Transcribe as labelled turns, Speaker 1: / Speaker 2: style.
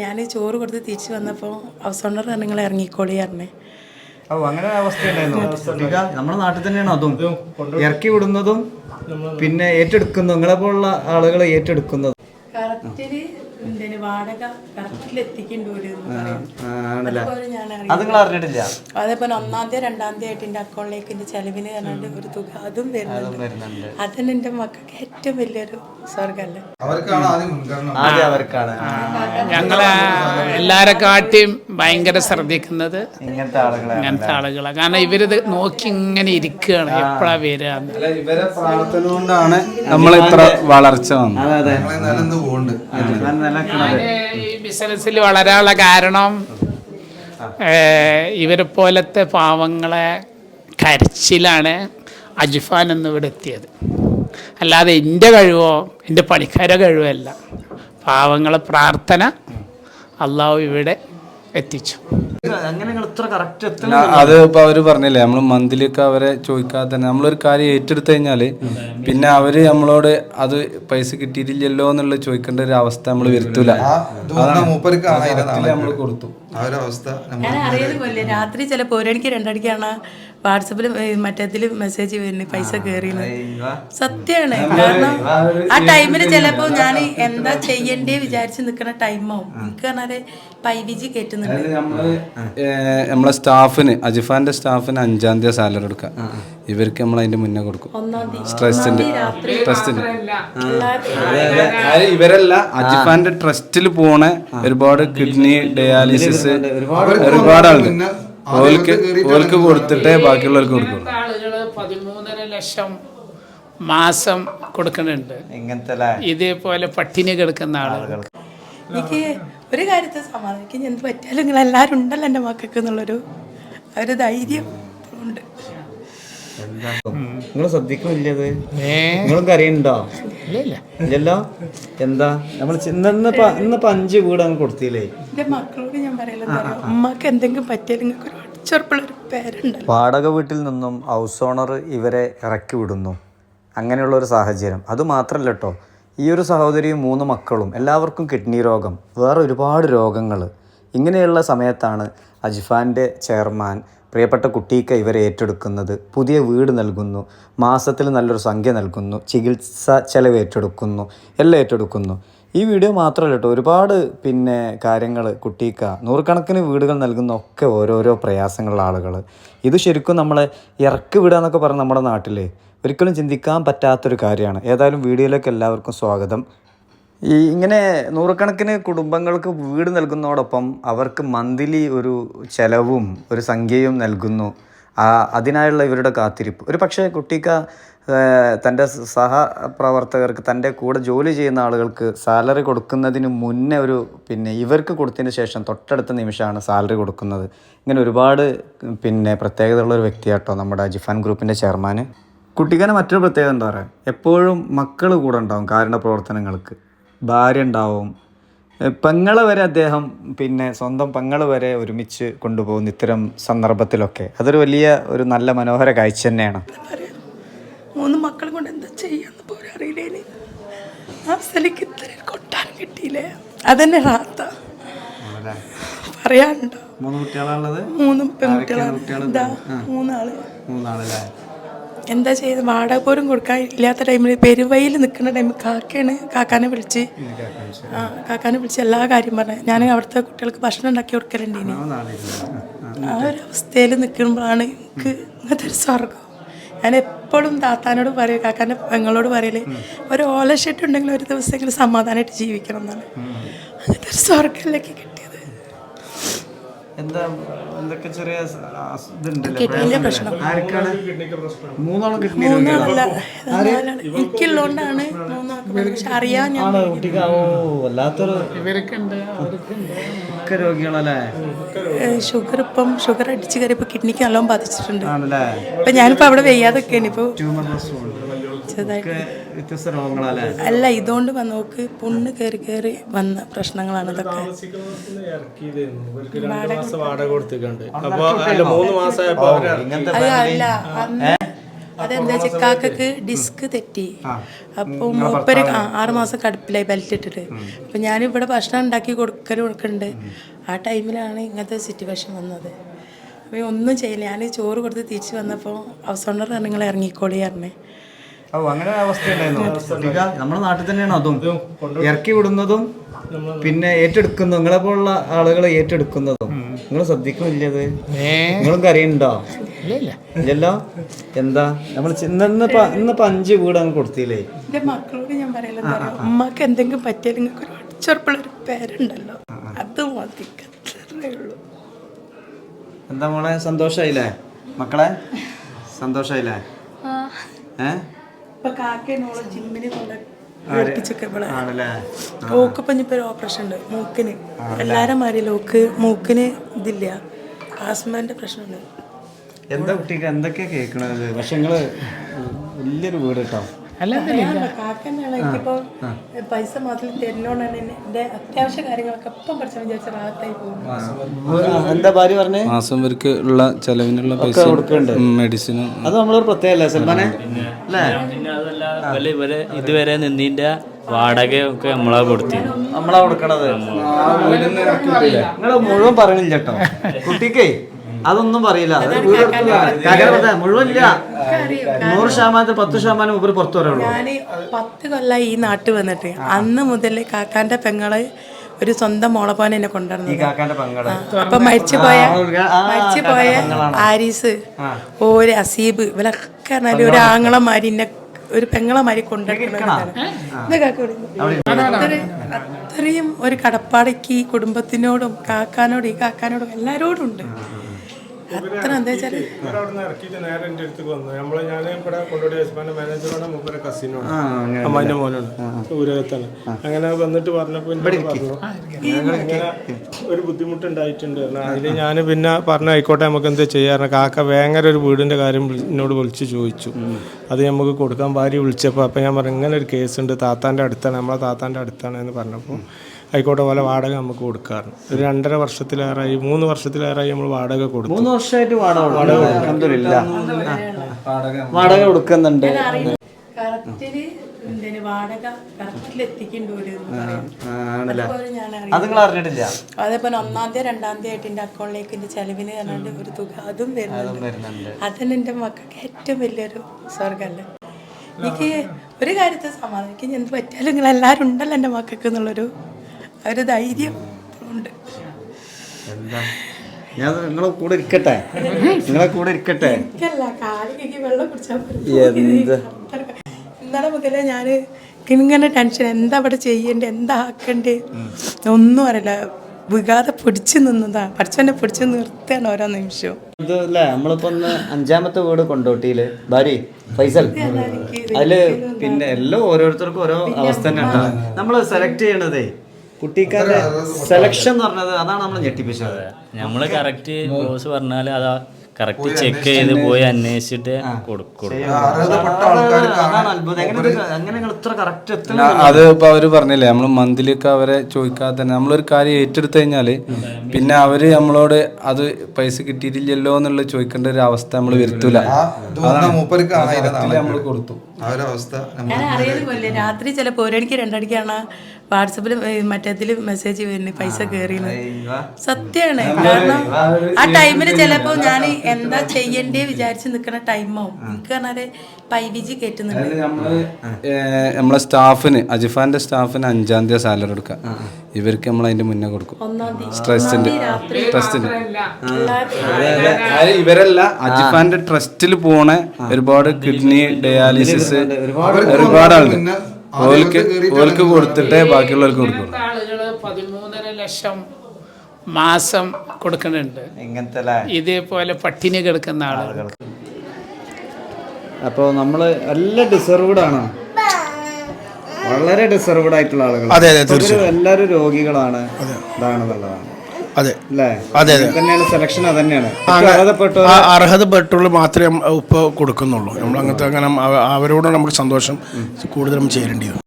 Speaker 1: ഞാൻ ചോറ് കൊടുത്ത് തിരിച്ചു വന്നപ്പോൾ ഹൗസ് ഓണർ നിങ്ങൾ ഇറങ്ങിക്കോളി പറഞ്ഞേ.
Speaker 2: അങ്ങനെ നമ്മുടെ നാട്ടിൽ തന്നെയാണ് അതും? ഇറക്കി വിടുന്നതും പിന്നെ ഏറ്റെടുക്കുന്നു നിങ്ങളെ പോലുള്ള ആളുകളെ ഏറ്റെടുക്കുന്നതും?
Speaker 1: കറക്റ്റിൽ എന്തിന് വാടക ഞാൻ
Speaker 2: അത് നിങ്ങൾ അറിഞ്ഞിട്ടില്ല?
Speaker 1: അതേപോലെ ഒന്നാം തീയതി രണ്ടാം തീയതി ആയിട്ട് എന്റെ അക്കൗണ്ടിലേക്ക് എന്റെ ചെലവിന് പറഞ്ഞാണ്ട് ഒരു തുക അതും വരുന്നുണ്ട്. അതന്നെ എന്റെ മക്കൾക്ക് ഏറ്റവും വലിയൊരു സ്വർഗമല്ലേ
Speaker 3: അവർക്കാണ് ആദ്യം മുൻഗണന.
Speaker 2: ആദ്യം അവർക്കാണ്.
Speaker 4: ഞങ്ങളെ എല്ലാരെ കാട്ടിയും ഭയങ്കര ശ്രദ്ധിക്കുന്നത്
Speaker 2: ഇങ്ങനത്തെ ആളുകളെ
Speaker 4: ഇങ്ങനത്തെ ആളുകളാണ് കാരണം ഇവരിത് നോക്കി ഇങ്ങനെ ഇരിക്കുകയാണ്. എപ്പോഴാ വരിക?
Speaker 5: അല്ല ഇവരെ പ്രാർത്ഥന കൊണ്ടാണ് നമ്മൾ ഇത്ര വളർച്ച വന്നത്.
Speaker 2: അതെ അതെ
Speaker 3: പോകുന്നുണ്ട്
Speaker 4: ഈ ബിസിനസ്സിൽ വളരാനുള്ള കാരണം ഇവരെ പോലത്തെ പാവങ്ങളെ കരച്ചിലാണ് അജിഫാൻ എന്ന് ഇവിടെ എത്തിയത്. അല്ലാതെ എന്റെ കഴിവോ എന്റെ പണിക്കാരെ കഴിവോ അല്ല പാവങ്ങളെ പ്രാർത്ഥന അള്ളാഹു ഇവിടെ എത്തിച്ചു.
Speaker 5: അത് ഇപ്പൊ അവർ പറഞ്ഞില്ലേ നമ്മൾ മന്ത്ലിയൊക്കെ അവരെ ചോദിക്കാതെ തന്നെ. നമ്മളൊരു കാര്യം ഏറ്റെടുത്തു കഴിഞ്ഞാൽ പിന്നെ അവർ നമ്മളോട് അത് പൈസ കിട്ടിയിട്ടില്ലല്ലോ എന്നുള്ള ചോദിക്കേണ്ട ഒരു അവസ്ഥ നമ്മൾ വരുത്തൂല.
Speaker 3: മൂപ്പർക്ക് ആയിരം
Speaker 5: കൊടുത്തു.
Speaker 3: ആ ഒരു അവസ്ഥ നമ്മൾ
Speaker 1: ഞാൻ അറിയുന്നത് രാത്രി ചില പോരണിക്ക് രണ്ടടിക്കാണ് വാട്സപ്പിൽ മറ്റേതിൽ മെസ്സേജ് വരുന്നത് പൈസ കയറിയെന്ന് സത്യമാണ് കാരണം ആ ടൈമിൽ ചിലപ്പോൾ ഞാൻ എന്താ ചെയ്യണ്ടേ വിചാരിച്ച് നിൽക്കുന്ന ടൈമാവും എനിക്ക് പറഞ്ഞാൽ പൈവിജി കയറ്റുന്നുണ്ട്
Speaker 5: അതായത് നമ്മളെ സ്റ്റാഫിന് അജിഫാന്റെ സ്റ്റാഫിന് അഞ്ചാം തീയതി സാലറി കൊടുക്കാം ഇവർക്ക് നമ്മൾ അതിന്റെ മുന്നേ കൊടുക്കും.
Speaker 1: ഒന്നാം തീയതി.
Speaker 5: ട്രസ്റ്റിന്റെ
Speaker 1: രാത്രി.
Speaker 5: ട്രസ്റ്റിന്റെ.
Speaker 1: എല്ലാവരും
Speaker 5: ഇവരല്ല അജിഫാന്റെ ട്രസ്റ്റിൽ പോണ ഒരുപാട് കിഡ്നി ഡയാലിസിസ് ഒരുപാട്
Speaker 3: ആളുകൾക്ക്
Speaker 5: ഓൽക്ക് ഓൽക്ക് കൊടുത്തിട്ടേ ബാക്കിയുള്ളവർക്ക് കൊടുക്കുള്ളൂ.
Speaker 4: പതിമൂന്നര ലക്ഷം മാസം കൊടുക്കുന്നുണ്ട്.
Speaker 2: ഇങ്ങനത്തെ
Speaker 4: ഇതേപോലെ പട്ടിണി കിടക്കുന്ന ആളുകൾ.
Speaker 1: എനിക്ക് ഒരു കാര്യത്തെ സമാധാനിക്കും എന്ത് പറ്റിയാലും നിങ്ങൾ എല്ലാവരും ഉണ്ടല്ലോ എന്റെ മക്കൾക്ക് എന്നുള്ളൊരു ഒരു ധൈര്യം ഉണ്ട്.
Speaker 2: നിങ്ങൾ ശ്രദ്ധിക്കുന്നില്ലത്?
Speaker 4: നിങ്ങൾക്ക്
Speaker 2: നിങ്ങളും
Speaker 4: ഇല്ല
Speaker 2: ഇല്ലല്ലോ? എന്താ? നമ്മൾ ഇന്നിപ്പോ ഇന്നിപ്പോ അഞ്ച് വീട് അങ്ങ് കൊടുത്തില്ലേ
Speaker 1: മക്കളോട് ഞാൻ ഉമ്മക്ക് എന്തെങ്കിലും പറ്റിയില്ലെങ്കിൽ
Speaker 2: വാടക വീട്ടിൽ നിന്നും ഹൗസ് ഓണർ ഇവരെ ഇറക്കി വിടുന്നു. അങ്ങനെയുള്ള ഒരു സാഹചര്യം. അത് മാത്രല്ല കേട്ടോ ഈ ഒരു സഹോദരിയും മൂന്ന് മക്കളും എല്ലാവർക്കും കിഡ്നി രോഗം വേറെ ഒരുപാട് രോഗങ്ങൾ ഇങ്ങനെയുള്ള സമയത്താണ് അജ്ഫാന്റെ ചെയർമാൻ പ്രിയപ്പെട്ട കുട്ടിക്ക് ഇവരെ ഏറ്റെടുക്കുന്നത് പുതിയ വീട് നൽകുന്നു മാസത്തിൽ നല്ലൊരു സംഖ്യ നൽകുന്നു ചികിത്സ ചെലവ് ഏറ്റെടുക്കുന്നു എല്ലാം ഏറ്റെടുക്കുന്നു. ഈ വീഡിയോ മാത്രമല്ല കേട്ടോ ഒരുപാട് പിന്നെ കാര്യങ്ങൾ കുട്ടിക്ക നൂറുകണക്കിന് വീടുകൾ നൽകുന്ന ഒക്കെ ഓരോരോ പ്രയാസങ്ങളുള്ള ആളുകൾ. ഇത് ശരിക്കും നമ്മളെ ഇറക്കി വിടുക എന്നൊക്കെ പറഞ്ഞ് നമ്മുടെ നാട്ടിൽ ഒരിക്കലും ചിന്തിക്കാൻ പറ്റാത്തൊരു കാര്യമാണ്. ഏതായാലും വീഡിയോയിലേക്ക് എല്ലാവർക്കും സ്വാഗതം. ഈ ഇങ്ങനെ നൂറുകണക്കിന് കുടുംബങ്ങൾക്ക് വീട് നൽകുന്നതോടൊപ്പം അവർക്ക് മന്ത്ലി ഒരു ചെലവും ഒരു സംഖ്യയും നൽകുന്നു. അതിനായുള്ള ഇവരുടെ കാത്തിരിപ്പ്. ഒരു പക്ഷേ കുട്ടിക്ക തന്റെ സഹപ്രവർത്തകർക്ക് തന്റെ കൂടെ ജോലി ചെയ്യുന്ന ആളുകൾക്ക് സാലറി കൊടുക്കുന്നതിന് മുന്നേ ഒരു പിന്നെ ഇവർക്ക് കൊടുത്തതിന് ശേഷം തൊട്ടടുത്ത നിമിഷമാണ് സാലറി കൊടുക്കുന്നത്. ഇങ്ങനെ ഒരുപാട് പിന്നെ പ്രത്യേകതയുള്ള ഒരു വ്യക്തിയാട്ടോ നമ്മുടെ ജിഫാൻ ഗ്രൂപ്പിന്റെ ചെയർമാൻ കുട്ടിക്കാനെ മറ്റൊരു പ്രത്യേകത എന്താ പറയുക എപ്പോഴും മക്കൾ കൂടെ ഉണ്ടാവും കാരുണ്യ പ്രവർത്തനങ്ങൾക്ക്. ഭാര്യ ഉണ്ടാവും. പെങ്ങളെ വരെ അദ്ദേഹം പിന്നെ സ്വന്തം പെങ്ങൾ വരെ ഒരുമിച്ച് കൊണ്ടുപോകുന്ന ഇത്തരം സന്ദർഭത്തിലൊക്കെ. അതൊരു വലിയ ഒരു നല്ല മനോഹര കാഴ്ച തന്നെയാണ്.
Speaker 1: മൂന്ന് മക്കളും കൊണ്ട് എന്താ ചെയ്യാന്ന് ആ സ്ഥലക്ക് ഇത്ര കൊട്ടാരം കിട്ടിയില്ലേ? അതന്നെ റാത്ത പറയാനുണ്ടോ?
Speaker 2: മൂന്ന് കുട്ടികളാണുള്ളത്
Speaker 1: മൂന്ന് പെൺകുട്ടികളാണ്. മൂന്നാൾ.
Speaker 2: മൂന്നാളല്ലേ?
Speaker 1: എന്താ ചെയ്ത്? വാടക പോലും കൊടുക്കാൻ ഇല്ലാത്ത ടൈമിൽ പെരുവയിൽ നിൽക്കുന്ന ടൈമിൽ കാക്കയാണ് കാക്കാനെ വിളിച്ച് ആ കാക്കാനെ വിളിച്ച് എല്ലാ കാര്യം പറഞ്ഞു. ഞാൻ അവിടുത്തെ കുട്ടികൾക്ക് ഭക്ഷണം ഉണ്ടാക്കി കൊടുക്കലുണ്ട് ഇനി. ആ ഒരു അവസ്ഥയിൽ നിൽക്കുമ്പോഴാണ് എനിക്ക് ഇങ്ങനത്തെ ഒരു സ്വർഗം ഞാൻ എപ്പോഴും താത്താനോട് പറയും കാക്കാന്റെ പെങ്ങളോട് പറയൽ ഒരു ഓല ഷെഡ് ഉണ്ടെങ്കിൽ ഒരു ദിവസമെങ്കിലും സമാധാനമായിട്ട് ജീവിക്കണം എന്നാണ്. അങ്ങനത്തെ ഒരു സ്വർഗത്തിലേക്ക് കിട്ടിയത്
Speaker 2: എന്താ എന്തൊക്കെ ചെറിയ
Speaker 1: കിഡ്നീന്റെ പ്രശ്നം.
Speaker 2: ആർക്കാണ്? മൂന്നോളം കിഡ്നി
Speaker 1: മൂന്നാളല്ല നാലാൾ എനിക്കുള്ളതുകൊണ്ടാണ് മൂന്നാൾക്ക് പക്ഷെ അറിയാൻ ഞാൻ
Speaker 2: കുട്ടിക്ക്? ഓ വല്ലാത്തൊരു
Speaker 4: ഇവർക്കുണ്ട് അവർക്കുണ്ട്
Speaker 2: ഒക്കെ രോഗികളല്ലേ?
Speaker 1: ഷുഗർ ഇപ്പം ഷുഗർ അടിച്ച് കയറിയപ്പോൾ കിഡ്നിക്ക് നല്ലോണം ബാധിച്ചിട്ടുണ്ട്.
Speaker 2: ആണല്ലേ?
Speaker 1: ഇപ്പം ഞാനിപ്പോൾ അവിടെ വെയ്യാതൊക്കെയാണ് ഇപ്പൊ
Speaker 2: ട്യൂമർ
Speaker 1: ചെറുതായിട്ട്.
Speaker 2: വ്യത്യസ്ത രോഗങ്ങളല്ലേ?
Speaker 1: അല്ല ഇതുകൊണ്ട് വന്ന് നോക്ക് പുണ്ണ് കയറി കയറി വന്ന പ്രശ്നങ്ങളാണ് ഇതൊക്കെ.
Speaker 6: രണ്ട് മാസം വാടക കൊടുത്തിട്ടുണ്ട്. അപ്പൊ അല്ല
Speaker 1: അതെന്താ ചിക്കാക്കക്ക് ഡിസ്ക് തെറ്റി. അപ്പോൾ മൂപ്പര് ആറുമാസം ആറ് മാസം കടുപ്പിലായി ബെൽറ്റ് ഇട്ടിട്ട് അപ്പം ഞാനിവിടെ ഭക്ഷണം ഉണ്ടാക്കി കൊടുക്കൽ കൊടുക്കുന്നുണ്ട് ആ ടൈമിലാണ് ഇങ്ങനത്തെ സിറ്റുവേഷൻ വന്നത്. അപ്പൊ ഒന്നും ചെയ്യില്ല. ഞാൻ ചോറ് കൊടുത്ത് തിരിച്ചു വന്നപ്പോൾ ഹൗസ് ഓണർ നിങ്ങൾ ഇറങ്ങിക്കോളി പറഞ്ഞേ.
Speaker 2: ഓ അങ്ങനെ ഒരു അവസ്ഥ ഉണ്ടായിരുന്നു നമ്മുടെ നാട്ടിൽ തന്നെയാണ് അതും? ഇറക്കി വിടുന്നതും പിന്നെ ഏറ്റെടുക്കുന്നു നിങ്ങളെ പോലുള്ള ആളുകൾ ഏറ്റെടുക്കുന്നതും. നിങ്ങൾ ശ്രദ്ധിക്കുന്നില്ലത് നിങ്ങളും കരയുണ്ടോ ഇല്ലല്ലോ? എന്താ? നമ്മൾ ഇന്നിപ്പോ ഇന്നിപ്പോ അഞ്ച് വീട് അങ്ങ് കൊടുത്തില്ലേ?
Speaker 1: എന്റെ മക്കളോട് ഞാൻ പറയല അമ്മയ്ക്ക് എന്തെങ്കിലും പറ്റിയാൽ നിങ്ങൾക്ക് ഒരു അടിച്ചുറപ്പുള്ളൊരു പേരുണ്ടല്ലോ. അത് മതി അത്രേ ഉള്ളൂ.
Speaker 2: എന്താ മോളെ? സന്തോഷായില്ലേ? മക്കളെ? സന്തോഷായില്ലേ? ഏ?
Speaker 1: ഇപ്പൊ കാക്കനോളെ ജിമ്മിന് കൊണ്ട് ഓക്ക് ഇപ്പൊ ഇനിയിപ്പോ ഓപ്പറേഷൻ ഉണ്ട്. മൂക്കിന്. എല്ലാരും മാറിയില്ല ഓക്ക് മൂക്കിന് ഇതില്ല. ആസ്മാന്റെ പ്രശ്നമുണ്ട്.
Speaker 2: എന്താ കുട്ടിക്ക്? എന്തൊക്കെയാ കേൾക്കണത്? പക്ഷെ നിങ്ങൾ വലിയൊരു വീട് കേട്ടോ.
Speaker 1: കാക്കന്നാണ് എനിക്കിപ്പോ പൈസ മാത്രം തരുന്നോണ്ടാണ് എന്നെ എന്റെ അത്യാവശ്യ കാര്യങ്ങളൊക്കെ എപ്പം പഠിച്ചാൽ വിചാരിച്ച റാഹത്തായി പോകും
Speaker 2: എന്താ ഭാര്യ പറഞ്ഞേ?
Speaker 5: മാസം ഇവർക്ക് ഉള്ള ചെലവിനുള്ള പൈസ മെഡിസിനും
Speaker 2: അത് നമ്മളൊരു പ്രത്യേകല്ലേ സൽമാനെ? അല്ലേ?
Speaker 6: ഇവരെ ഇതുവരെ നിന്നിന്റെ വാടകയൊക്കെ നമ്മളാ കൊടുത്തി
Speaker 2: നമ്മളാ കൊടുക്കണത്. നിങ്ങൾ മുഴുവൻ പറയണില്ല കേട്ടോ. കുട്ടിക്കേ അതൊന്നും പറയില്ല. മുഴുവനില്ല. നൂറ് ശതമാനത്തിൽ പത്ത് ശതമാനം ഉപരി പുറത്തു വരാനുള്ളൂ.
Speaker 1: ഞാൻ പത്ത് കൊല്ലം ഈ നാട്ടിൽ വന്നിട്ട് അന്ന് മുതൽ കാക്കാന്റെ പെങ്ങൾ ഒരു സ്വന്തം മോളപ്പാൻ എന്നെ കൊണ്ടുവരുന്നത് അപ്പൊ മരിച്ചു പോയ മരിച്ചു പോയ ആരീസ് ഓര് അസീബ് ഇവരൊക്കെ പറഞ്ഞാൽ ഒരു ആങ്ങളമാരി എന്നെ ഒരു പെങ്ങളമാരി കൊണ്ടുവരുന്നത് അത്രയും ഒരു കടപ്പാടയ്ക്ക് ഈ കുടുംബത്തിനോടും കാക്കാനോടും ഈ കാക്കാനോടും എല്ലാരോടും ഉണ്ട്. അത്ര എന്താ വെച്ചാൽ?
Speaker 7: അവിടുന്ന് ഇറക്കിയിട്ട് നേരെ എന്റെ അടുത്തേക്ക് വന്നു. നമ്മളെ ഞാൻ ഇവിടെ കൊണ്ടുപോയി മാനേജറാണ് മൂപ്പരെ അമ്മാന്റെ മോനാണ് ഊരകത്താണ് അങ്ങനെ വന്നിട്ട് പറഞ്ഞപ്പോൾ പറഞ്ഞു ഇങ്ങനെ ഒരു ബുദ്ധിമുട്ടുണ്ടായിട്ടുണ്ട്. അതിൽ ഞാൻ പിന്നെ പറഞ്ഞു ആയിക്കോട്ടെ നമുക്ക് എന്താ ചെയ്യാറ് കാക്ക വേങ്ങര ഒരു വീടിന്റെ കാര്യം എന്നോട് വിളിച്ച് ചോദിച്ചു. അത് നമുക്ക് കൊടുക്കാൻ ഭാര്യ വിളിച്ചപ്പോൾ അപ്പം ഞാൻ പറഞ്ഞു ഇങ്ങനെ ഒരു കേസ് ഉണ്ട് താത്താന്റെ അടുത്താണ് നമ്മളെ താത്താന്റെ അടുത്താണ് എന്ന് പറഞ്ഞപ്പോൾ ആയിക്കോട്ടെ പോലെ വാടക നമുക്ക് കൊടുക്കാറുണ്ട്. ഒരു രണ്ടര വർഷത്തിലേറായി മൂന്ന് വർഷത്തിലേറായി നമ്മൾ വാടക കൊടുക്കും
Speaker 2: മൂന്ന് വർഷമായിട്ട് വാടക. വാടക കൊടുക്കുന്നുണ്ട്.
Speaker 1: അതേപോലെ ഒന്നാം തീയതി രണ്ടാം തീയതി ആയിട്ട് എന്റെ അക്കൗണ്ടിലേക്ക് എന്റെ ചെലവിന് പറഞ്ഞാണ്ട് ഒരു തുക അതും വരുന്നുണ്ട്. അതന്നെ എന്റെ മക്കൾക്ക് ഏറ്റവും വലിയൊരു സ്വർഗമല്ലേ എനിക്ക് ഒരു കാര്യത്തെ സമാധാനം എനിക്ക് എന്ത് പറ്റിയാലും നിങ്ങൾ എല്ലാവരും ഉണ്ടല്ലോ എന്റെ മക്കൾക്ക് എന്നുള്ളൊരു ഒരു ധൈര്യം ഉണ്ട്.
Speaker 2: ഞാൻ നിങ്ങളെ കൂടെ ഇരിക്കട്ടെ? നിങ്ങളെ കൂടെ ഇരിക്കട്ടെ?
Speaker 1: ഇന്നലെ മുതലേ ഞാൻ ഇങ്ങനെ ടെൻഷൻ എന്താ അവിടെ ചെയ്യണ്ടേ എന്താ ആക്കണ്ടേ? ഒന്നും അറിയില്ല. വികാതെ പിടിച്ചു നിന്നതാ. പഠിച്ചവനെ പിടിച്ചു നിർത്തുകയാണ് ഓരോ നിമിഷവും.
Speaker 2: നമ്മളിപ്പോ അഞ്ചാമത്തെ വീട് കൊണ്ടോട്ടിയിൽ. ഭാര്യ ഫൈസൽ. അതിൽ പിന്നെ എല്ലാം ഓരോരുത്തർക്കും ഓരോ അവസ്ഥ തന്നെ ഉണ്ടാവും നമ്മൾ സെലക്ട് ചെയ്യണതേ കുട്ടിക്കാരുടെ സെലക്ഷൻ എന്ന് പറഞ്ഞത് അതാണ് നമ്മൾ ഞെട്ടിപ്പിച്ചത്.
Speaker 6: നമ്മൾ കറക്റ്റ് ബോസ് പറഞ്ഞാൽ അതാ കറക്റ്റ് ചെക്ക് ചെയ്ത് പോയി അന്വേഷിച്ചിട്ട് കൊടുക്കും.
Speaker 5: അത് ഇപ്പൊ അവർ പറഞ്ഞില്ലേ നമ്മൾ മന്ത്ലിയൊക്കെ അവരെ ചോദിക്കാതെ തന്നെ നമ്മളൊരു കാര്യം ഏറ്റെടുത്തു കഴിഞ്ഞാൽ പിന്നെ അവർ നമ്മളോട് അത് പൈസ കിട്ടിയിട്ടില്ലല്ലോ എന്നുള്ള ചോദിക്കേണ്ട ഒരു അവസ്ഥ നമ്മൾ വരുത്തൂല. നമ്മൾ കൊടുത്തു.
Speaker 3: ആ ഒരു അവസ്ഥ
Speaker 1: ഞാൻ രാത്രി ചില പോരണിക്ക് രണ്ടടിക്കാണ് വാട്സപ്പിൽ മറ്റേതിൽ മെസ്സേജ് വരുന്നത് പൈസ കയറിയെന്ന് സത്യമാണ് കാരണം ആ ടൈമിൽ ചിലപ്പോൾ ഞാൻ എന്താ ചെയ്യണ്ടേ വിചാരിച്ച് നിൽക്കുന്ന ടൈമോ എനിക്ക് പറഞ്ഞാൽ പൈവിജി കയറ്റുന്നുണ്ട്
Speaker 5: നമ്മൾ സ്റ്റാഫിന് അജിഫാന്റെ സ്റ്റാഫിന് അഞ്ചാം തീയതി സാലറി കൊടുക്കാം. ഇവർക്ക് നമ്മൾ അതിന്റെ മുന്നേ കൊടുക്കും. ട്രസ്റ്റിന്റെ ട്രസ്റ്റിന്റെ. ഇവരല്ല അജിഫാന്റെ ട്രസ്റ്റിൽ പോണ ഒരുപാട് കിഡ്നി ഡയാലിസിസ് ഒരുപാട് ആളുണ്ട് ഓൽക്ക് ഓൽക്ക് കൊടുത്തിട്ടേ ബാക്കിയുള്ളവർക്ക്
Speaker 4: കൊടുക്കും പതിമൂന്നര ലക്ഷം മാസം കൊടുക്കുന്നുണ്ട്.
Speaker 2: ഇങ്ങനത്തെ
Speaker 4: ഇതേപോലെ പട്ടിണി കിടക്കുന്ന ആളുകൾ
Speaker 2: അപ്പോൾ നമ്മൾ എല്ലാം ഡിസർവ്ഡ് ആണ്. വളരെ ഡിസർവ്ഡ് ആയിട്ടുള്ള ആളുകൾ
Speaker 7: അതെ, അതെ,
Speaker 2: തീർച്ചയായും. എല്ലാവരും രോഗികളാണ്. ഇതാണെന്നുള്ളതാണ്
Speaker 7: അതെ. അതെ,
Speaker 2: സെലക്ഷൻ തന്നെയാണ്
Speaker 7: അർഹതപ്പെട്ടുള്ള മാത്രമേ ഉപ്പ് കൊടുക്കുന്നുള്ളൂ. നമ്മൾ അങ്ങനത്തെ അങ്ങനെ അവരോട് നമുക്ക് സന്തോഷം കൂടുതലും ചേരേണ്ടത്